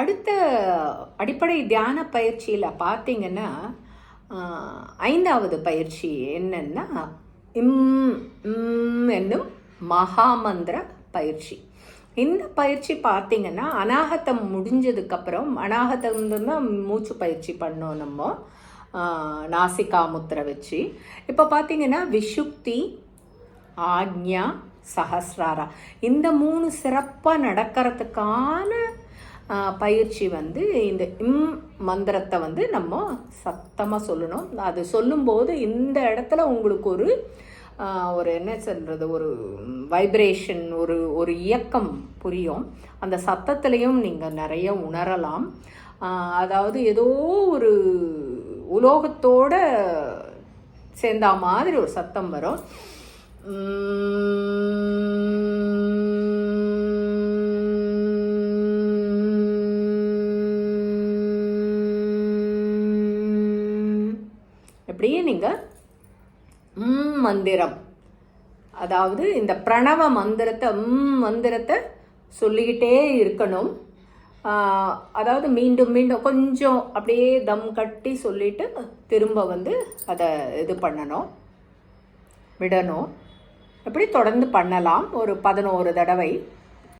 அடுத்த அடிப்படை தியான பயிற்சியில் பார்த்தீங்கன்னா ஐந்தாவது பயிற்சி என்னன்னா இம் என்னும் மகாமந்திர பயிற்சி. இந்த பயிற்சி பார்த்தீங்கன்னா அனாகத்தம் முடிஞ்சதுக்கப்புறம் அனாகத்தம் தான் மூச்சு பயிற்சி பண்ணோம் நம்ம நாசிகா முத்திரை வச்சு. இப்போ பார்த்தீங்கன்னா விஷுக்தி ஆக்ஞா சஹஸ்ராரா. இந்த மூணு சிறப்பாக நடக்கிறதுக்கான பயிற்சி வந்து இந்த இம் மந்திரத்தை வந்து நம்ம சத்தமாக சொல்லணும். அது சொல்லும்போது இந்த இடத்துல உங்களுக்கு ஒரு ஒரு என்ன சொல்கிறது ஒரு வைப்ரேஷன் ஒரு ஒரு இயக்கம் புரியும். அந்த சத்தத்துலேயும் நீங்கள் நிறைய உணரலாம். அதாவது ஏதோ ஒரு உலோகத்தோட சேர்ந்தா மாதிரி ஒரு சத்தம் வரும். அப்படியே நீங்கள் ம் மந்திரம். அதாவது இந்த பிரணவ மந்திரத்தை ம் மந்திரத்தை சொல்லிக்கிட்டே இருக்கணும். அதாவது மீண்டும் மீண்டும் கொஞ்சம் அப்படியே தம் கட்டி சொல்லிட்டு திரும்ப வந்து அதை இது பண்ணணும். விடணும். இப்படி தொடர்ந்து பண்ணலாம். ஒரு பதினோரு தடவை.